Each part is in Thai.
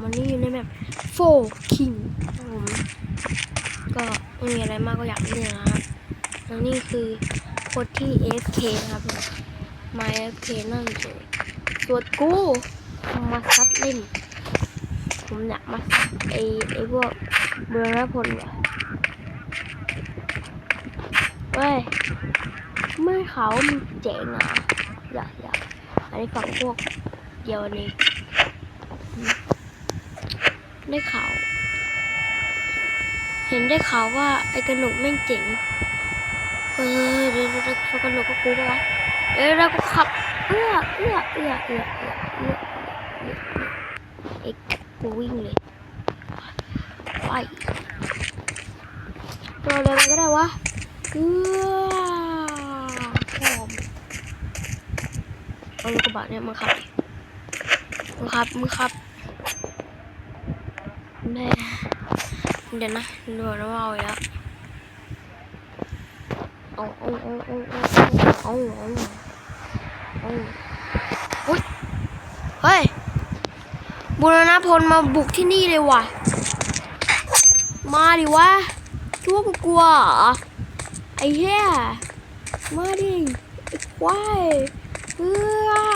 วันนี้อยู่ในแบบโฟคิงผมก็ไม่มีอะไรมากก็อยากเล่นนะครับแล้วนี่คือโค้ดที่ AFK นะครับผมมา AFK นั่นเองส่วกูมาซัดเล่น ผมอยากมาซัดไอไอพวกเบอร์นพลว่ะเว้ยเมื่อเขามันเจ๋งอะอยากอยากอันนี้ฝั่งพวกเดียวนี้ ได้ข่าว เห็นได้ข่าวว่าไอ้กระหนกแม่งเจ๋งเออเดี๋ยวเดี๋ยวเดี๋ยวกระหนกก็กูปะวะเดี๋ยวเราก็ขับ เอื้อเอื้อเอื้อเอื้อเอื้อเอื้อเอื้อเอ็กกูวิ่งเลยไปตัวอะไรก็ได้วะเอื้อพร้อมเอารถกระบะเนี่ยมาขับมึงขับมึงขับ เดี๋ยวนะเดี๋ยวเราเอาแล้วโอาโอ้โอาเอ้โอาเอ้โอาอุ้ยเฮ้ยบุรณพลมาบุกที่นี่เลยว่ะ มาดิวะคิดว่กลัวไอ้เหี้ยมาดิไอ้ควายเออ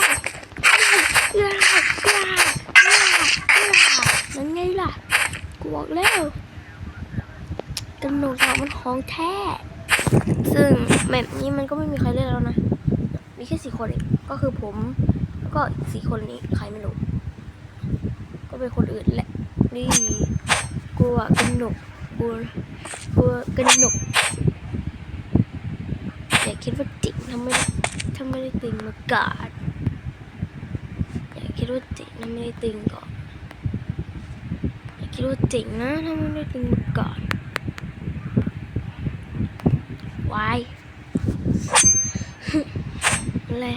เออเออเออนั่นไงล่ะกูบอกแล้ว กระโดดสาวมันของแท้ ซึ่งแบบนี้มันก็ไม่มีใครเล่นแล้วนะ มีแค่สี่คนเอง ก็คือผม แล้วก็สี่คนนี้ใครไม่รู้ ก็เป็นคนอื่นแหละ นี่กลัวกระหนกกลัวกลัวกระหนกอย่าคิดว่าจริงทำไม่ทำไม่ได้ตึงมากาดอย่าคิดว่าจริงทำไม่ได้ตึงก่อนคิดว่าเจ๋งนะถ้าไม่ได้ตึงมาก่อน วายอะไร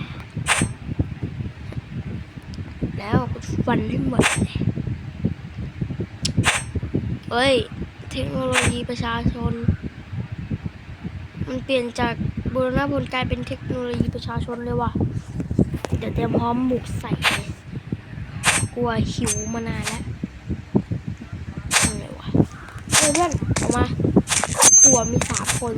แล้วก็ฟันให้หมดเลยเอ้ย เทคโนโลยีประชาชน มันเปลี่ยนจากบูรณพลกลายเป็นเทคโนโลยีประชาชนเลยว่ะ เดี๋ยวเตรียมพร้อมบุกใส่เลยกลัวหิวมานานแล้วทำไงวะเฮ้ยเพื่อนออกมา กลัวมีสามคน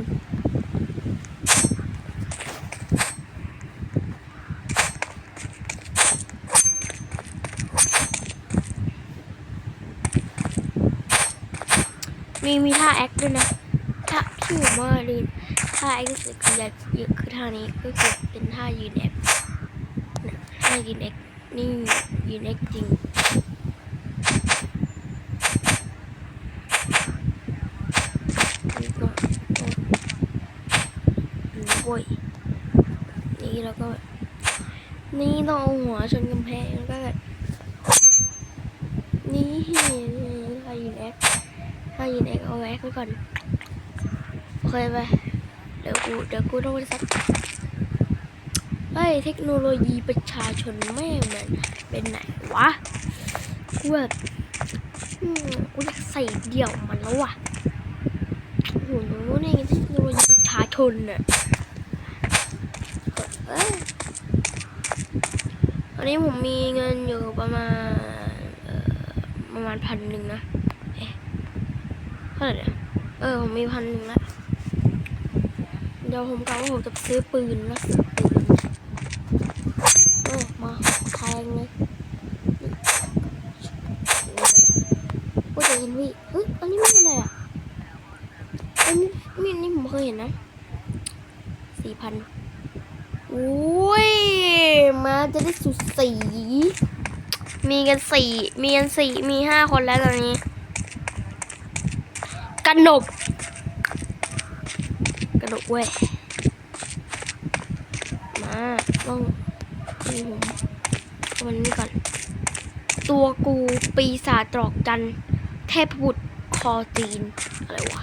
มีมีท่าแอคด้วยนะท่าที่ผมว่าดีท่าแอคก็คือคือคือท่านี้ก็คือเป็นท่ายืนแอคท่ายืนแอคนี่ยืนแอคจริงนี่ก็โอ้ยนี่แล้วก็ นี่ต้องเอาหัวชนกำแพงแล้วก็ นี่ถ้ายินแอค ถ้ายินแอคเอาแอคไว้ก่อนเคยไปเดี๋ยวกูเดี๋ยวกูต้องไปซักเฮ้ยเทคโนโลยีประชาชนแม่งมันเป็นไหนวะกูแบบกูอยากใส่เดี่ยวมันแล้วว่ะโอ้โหนี่เทคโนโลยีประชาชนน่ะอ้ยตอนนี้ผมมีเงินอยู่ประมาณประมาณพันหนึ่งนะ ท่าไหร่เนี่ยเออผมมีพันหนึ่งละเดี๋ยวผมกะว่าผมจะซื้อปืนนะซื้อปืนเออมาแทงเลยโอ้ยแต่เห็นวิเฮ้ยอันนี้ไม่อะไรอะอันนี้มีนี่ผมเคยเห็นนะสี่พันโอ้ยมาจะได้สุดสี มีกันสี่มีกันสี่มีห้าคนแล้วตอนนี้ กระหนกกระหนกเว้ย มาต้องดูผมมันนี่ก่อน ตัวกูปีศาจตรอกจันเทพบุตรคอจีน อะไรวะ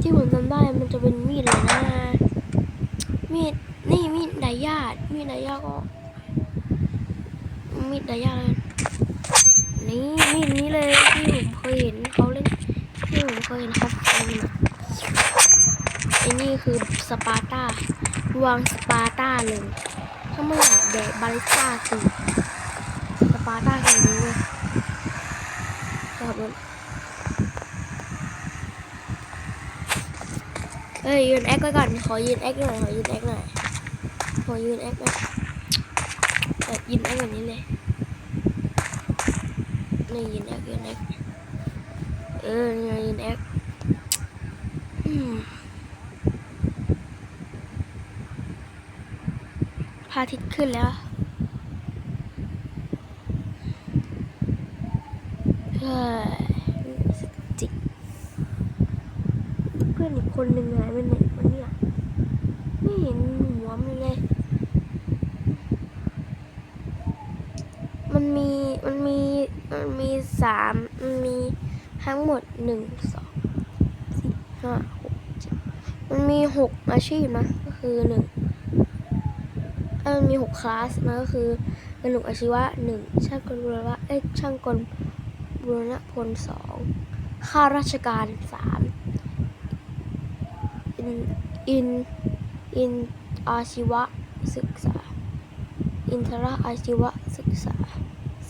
ที่ผมจำได้มันจะเป็นมีดเลยนะมีด นี่มีดไดายาดมีดไดายาก็ มีดไดายาเลยนี่มีดนี้เลยที่ผมเคยเห็นเขา ผมเคยนะครับไอ้นี่คือสปาร์ตาวางสปาร์ตาเลย ถ้าไม่อยากแดกบาริสต้าคือสปาร์ตาคือรู้เลยครับผมเฮ้ยยืนแอคไว้ก่อน ขอยืนแอคหน่อย ขอยืนแอคหน่อย ขอยืนแอคหน่อยยืนแอคแบบนี้เลยไม่ยืนแอค เออนี่ไงยืนแอพระอาทิตย์ขึ้นแล้วเฮ้ยสึกจิกเพื่อนอีกคนหนึ่งหายไปไหนวะเนี่ยไม่เห็นหัวมันเลย มันมี มันมี มันมีสามมันมี ทั้งหมดหนึ่งสองสี่ห้าหกเจ็ดมันมีหกอาชีพนะก็คือหนึ่งเอ้ยมันมีหกคลาสนะก็คือเป็นหนุ่มอาชีวะหนึ่งช่างกลบุรณะเอ้ช่างกลบุรณะพลสองข้าราชการสามอินอินอินอาชีวะศึกษา อินทรอาชีวะศึกษา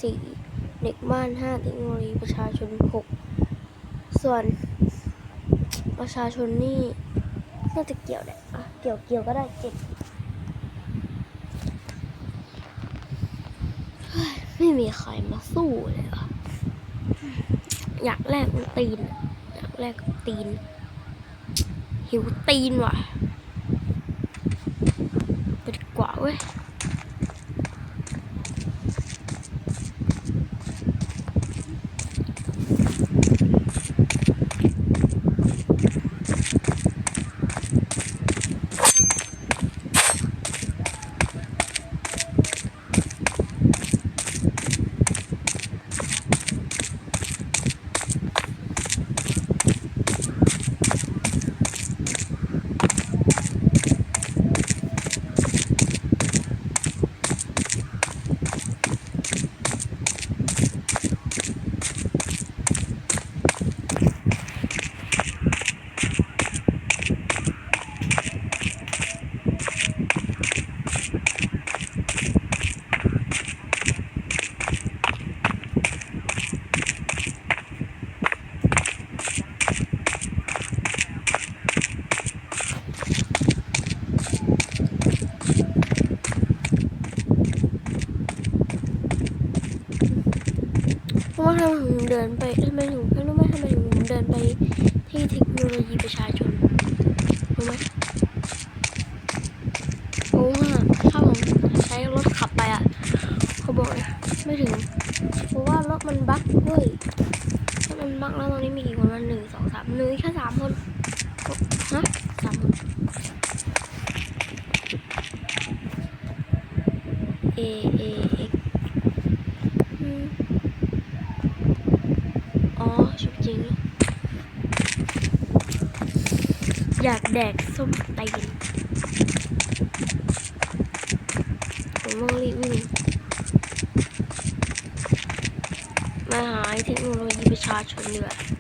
สี่เด็กบ้านห้าเทคโนโลยีประชาชนหก ส่วน ประชาชนนี่น่าจะเกี่ยวแหละอะเกี่ยวเกี่ยวก็ได้เจ็ดไม่มีใครมาสู้เลยว่ะอยากแลกตีน อยากแลกตีน หิวตีนว่ะไปดีกว่าเว้ย มถึงเดินไปทำไมถึงไม่รู้ไหมทำไมถึงเดินไปที่เทคโนโลยีประชาชนรู้ไหมเพราะว่าถ้าผมใช้รถขับไปอะเขาบอกไม่ถึง เพราะว่ารถมันบั๊กด้วยถ้ามันบั๊กแล้วตอนนี้มีกี่คนวันหนึ่งสองสามหนึ่งแค่สามคนฮะสามคนเอเอเอ็กอืม อ๋อชุดจริง อยากแดกส้มตีนผมต้องรีบวิ่งมาหาเทคโนโลยีประชาชนดีกว่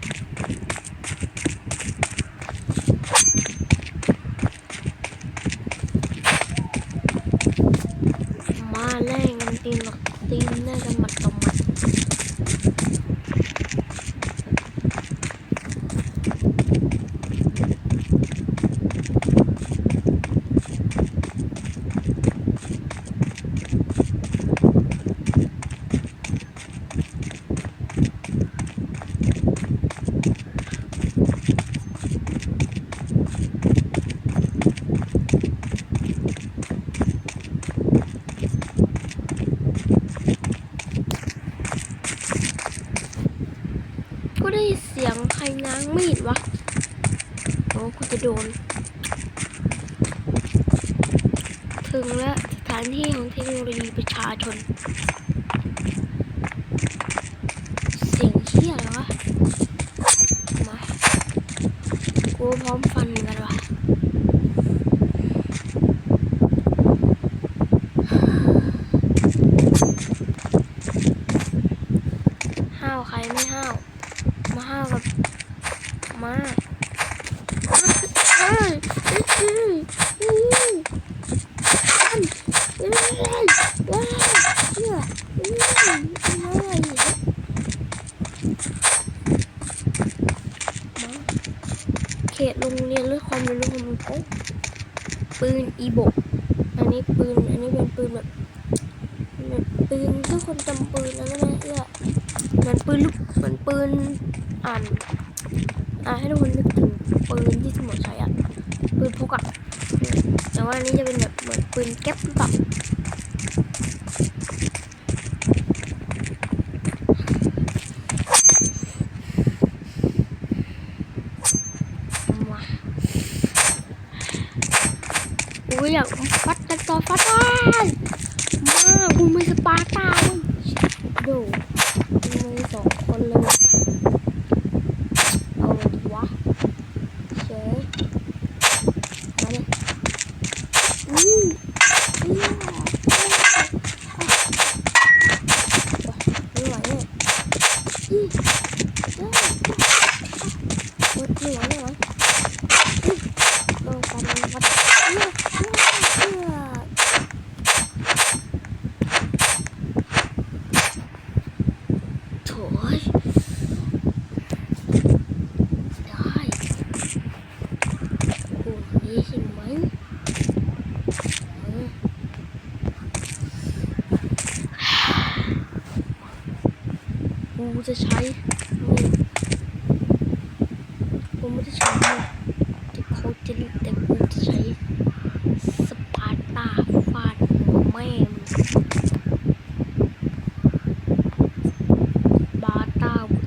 ว่าอันนี้จะเป็นแบบเหมือนปืนแก๊ปหรือเปล่าอุ้ยอยากฟัดตัดต่อฟัดกัน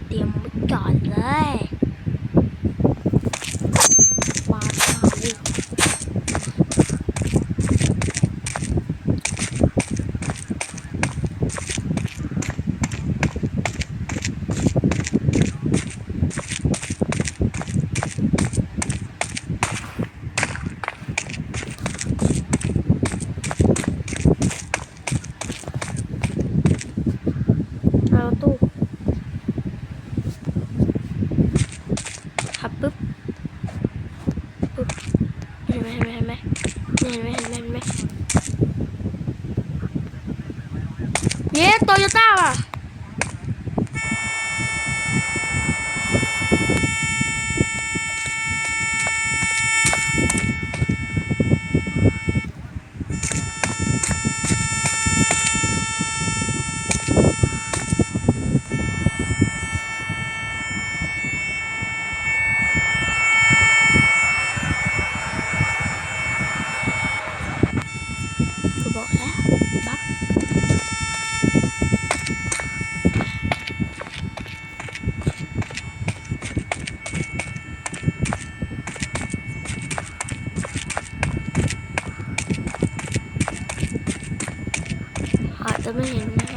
เตรียมไว้ก่อนเลย 耶，豆又大了。咱们也呢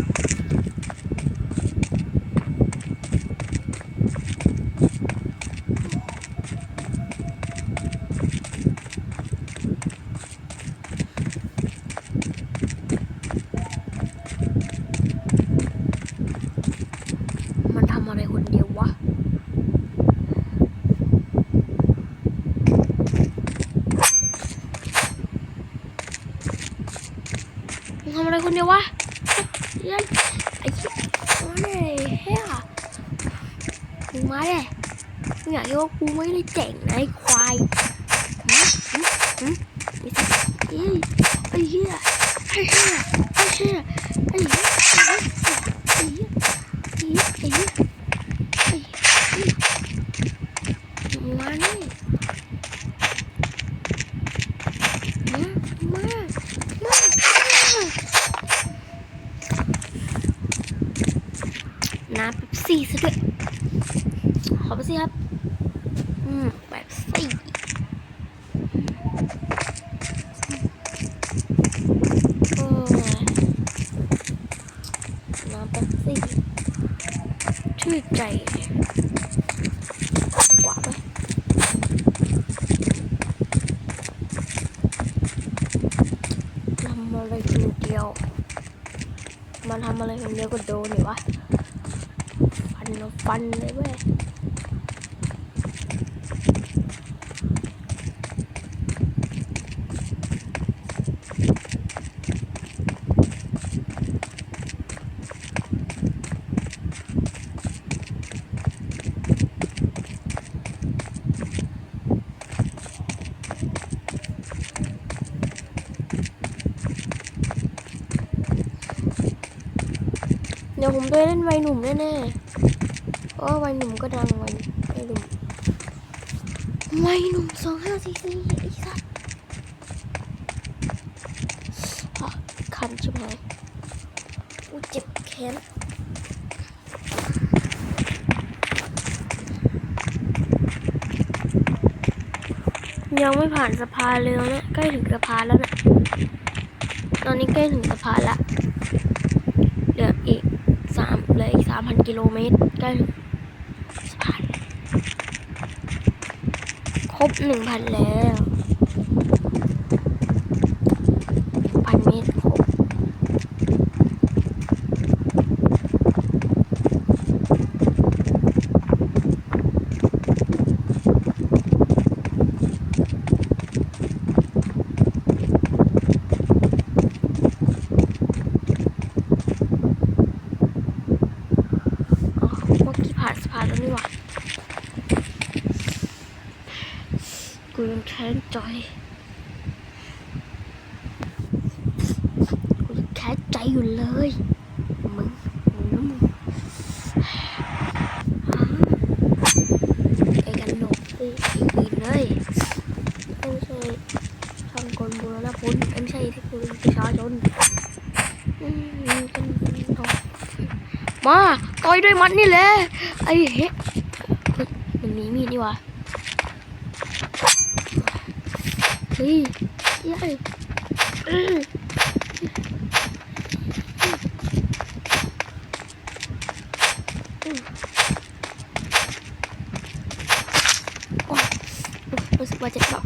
咦哎呀开始开始哎呀哎呀哎呀哎呀哎呀 มันทำอะไรคนเดียวก็โดนอยู่วะฟันเอาฟันเลยเว้ย เดี๋ยวผมไปเล่นวัย หนุ่มแน่ๆเพราะวัยหนุ่มก็ดังวัยวัยหนุ่มวัยหนุ่มสองห้าสี่สี่อ้สัสอะคันใช่ไหมอู้เจ็บแขนยังไม่ผ่านสะพานเลยเนี่ยใกล้ถึงสะพานแล้วเนี่ยตอนนี้ใกล้ถึงสะพานละ เหลืออีกสามเหลืออีกสามพันกิโลเมตรใกล้สะพานครบหนึ่งพันแล้วพันเมตรครบอ๋อเมื่อกี้ผ่านสะพานแล้วนี่หว่ากูยังแค้นใจกูยังแค้นใจอยู่เลยมึงมึงนะมึงไอ้กันหนกไอ้อีกเลยไม่ใช่ทางคนบูรณพุนไม่ใช่ที่ คุณประชาชนมาต่อยด้วยมันนี่แหละไอ้เฮ้มันมีมีดนี่วะเฮ้ยยัยอื้ออื้อโอ๊ยรู้สึกว่าเจ็บแบบ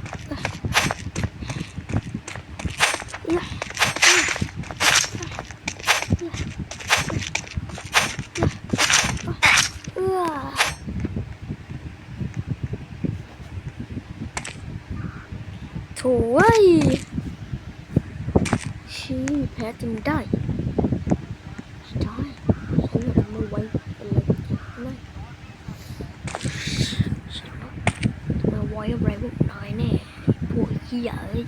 เอื้อโถ่เว้ยชี้แพ้จนได้ได้ฉันทำไม่ไหวอะไรไม่ฉันมาไว้อะไรพวกนายแน่พวกเหี้ยเอ้ย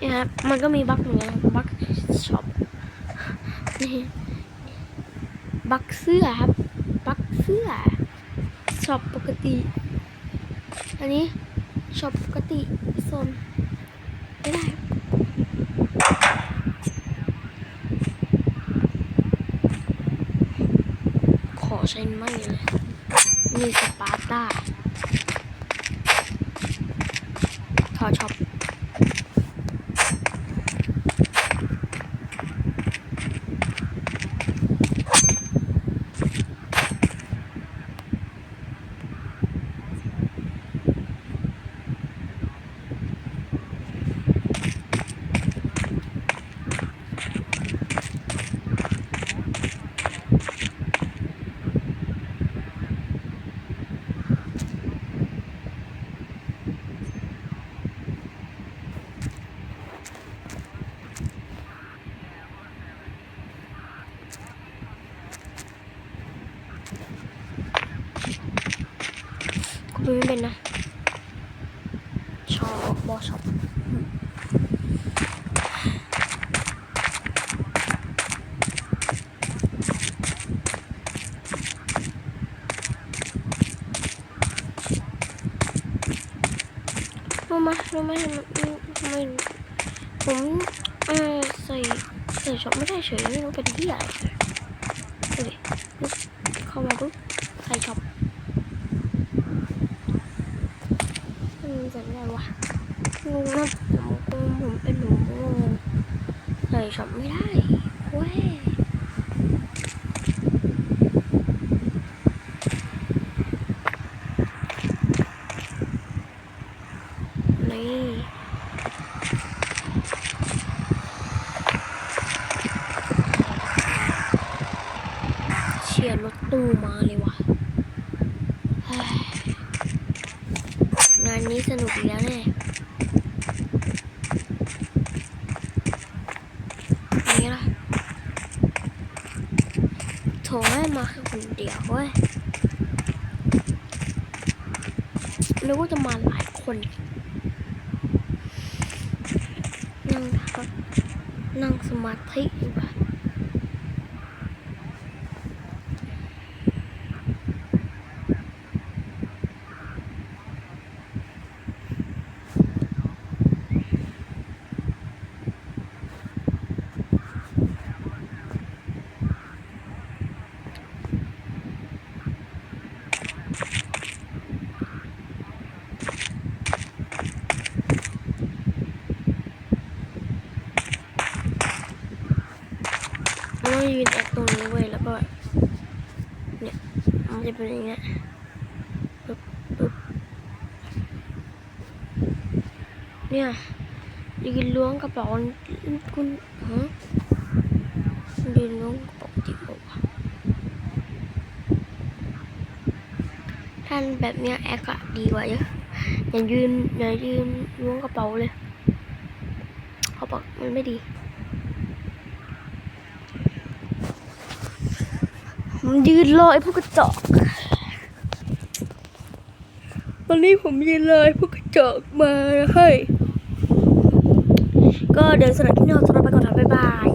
นี่ครับมันก็มีบั๊กเหมือนกันบั๊กช็อปนี่บักเสื้อครับ บั๊กเสื้อช็อปปกติ อันนี้ช็อปปกติโซนไม่ได้ขอใช้ไม่เลยมีสปาร์ต้าขอช็อป ไม่เป็นนะ ชอบบอชอปรู้ไหมรู้ไหมไม่ผมเออใส่ใส่ช็อปไม่ได้เฉยไม่รู้เป็นที่อะไรดูดิเข้ามาปุ๊บใส่ช็อป อืมจะไม่ได้วะ งงนะผมผมผมเป็นหนูงงใส่ช็อปไม่ได้เว้ยานนี้สนุกอีกแล้วแน่นี่ล่ะโถให้มาแค่คนเดียวเว้ย นึกว่าจะมาหลายคน นั่งนั่งสมาธิดีกว่ะมันต้องยืนแอคตรงนี้เว้ยแล้วก็ เนี่ย มัน จะเป็นอย่างเงี้ยปึ๊บปึ๊บเนี่ยยืนล้วงกระเป๋าคุณฮะยืนล้วงกระเป๋าจริงเปล่าวท่านแบบเนี้ยแอคอะดีกว่าเยอะอย่ายืนอย่ายืนล้วงกระเป๋าเลยเขาบอกมันไม่ดี ผมยืนรอไอ้พวกกระจอกวันนี้ผมยืนรอไอ้พวกกระจอกมาให้ก็เดินสนับที่นอนสำหรับไปก่อนนะบ๊ายบาย